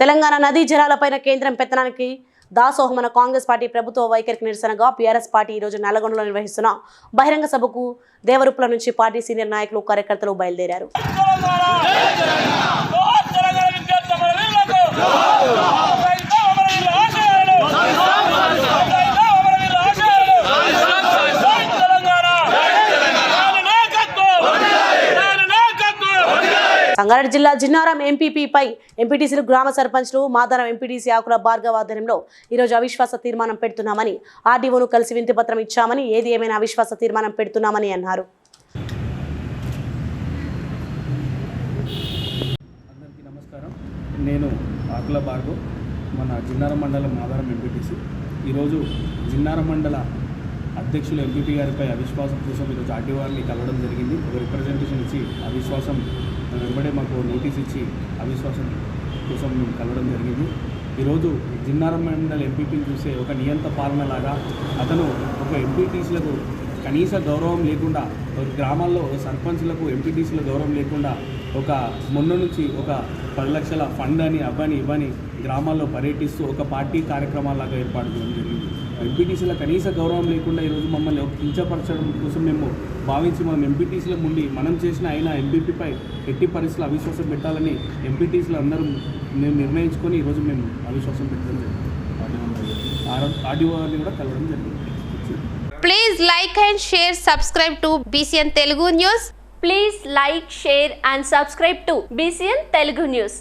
తెలంగాణ నదీ జలాలపైన కేంద్రం పెత్తనానికి దాసోహమన కాంగ్రెస్ పార్టీ ప్రభుత్వ వైఖరికి నిరసనగా బీఆర్ఎస్ పార్టీ ఈరోజు రోజు నల్లగొండలో నిర్వహిస్తున్న బహిరంగ సభకు దేవరూపుల నుంచి పార్టీ సీనియర్ నాయకులు కార్యకర్తలు బయలుదేరారు. సంగారెడ్డి జిల్లా జిన్నారం ఎంపీపీపై ఎంపీటీసీలు గ్రామ సర్పంచ్లు మాదారం ఎంపీటీసీ ఆకుల భార్గవ ఆధ్వర్యంలో ఈరోజు అవిశ్వాస తీర్మానం పెడుతున్నామని ఆర్డీఓను కలిసి వింతిపత్రం ఇచ్చామని ఏది ఏమైనా అవిశ్వాస తీర్మానం పెడుతున్నామని అన్నారు. అందరికీ నమస్కారం. నేను ఆకుల భార్గవ్ మన జిన్నారం మండలం మాదారం ఎంపీటీసీ ఈరోజు జిన్నారం మండల అధ్యక్షులు ఎంపీపీ గారిపై అవిశ్వాసం కోసం ఈరోజు ఆర్టీఓ గారిని కలవడం జరిగింది. ఒక రిప్రజెంటేషన్ ఇచ్చి అవిశ్వాసం వెంబడే మాకు నోటీస్ ఇచ్చి అవిశ్వాసం కోసం మేము కలవడం జరిగింది. ఈరోజు జిన్నారం మండల ఎంపీపీని చూసే ఒక నియంత పాలనలాగా అతను ఒక ఎంపీటీసీలకు కనీస గౌరవం లేకుండా ఒక గ్రామాల్లో సర్పంచ్లకు ఎంపీటీసీల గౌరవం లేకుండా ఒక మొన్న నుంచి ఒక పది లక్షల ఫండ్ అని అవ్వని ఇవ్వని గ్రామాల్లో పర్యటిస్తూ ఒక పార్టీ కార్యక్రమాలాగా ఏర్పాటు చేయడం జరిగింది. ఎంపీటీసీలో కనీస గౌరవం లేకుండా ఈరోజు మమ్మల్ని కించపరచడం కోసం మేము భావించి మనం ఎంపీటీసీల ముందు మనం చేసిన అయినా ఎంపీపీపై ఎట్టి పరిస్థితులు అవిశ్వాసం పెట్టాలని ఎంపీటీసీలు అందరూ మేము నిర్ణయించుకొని ఈరోజు మేము అవిశ్వాసం పెట్టడం జరిగింది. ఆర్డీఓ గారిని కూడా కలవడం జరిగింది. Please like and share subscribe to BCN Telugu news please like share and subscribe to BCN Telugu news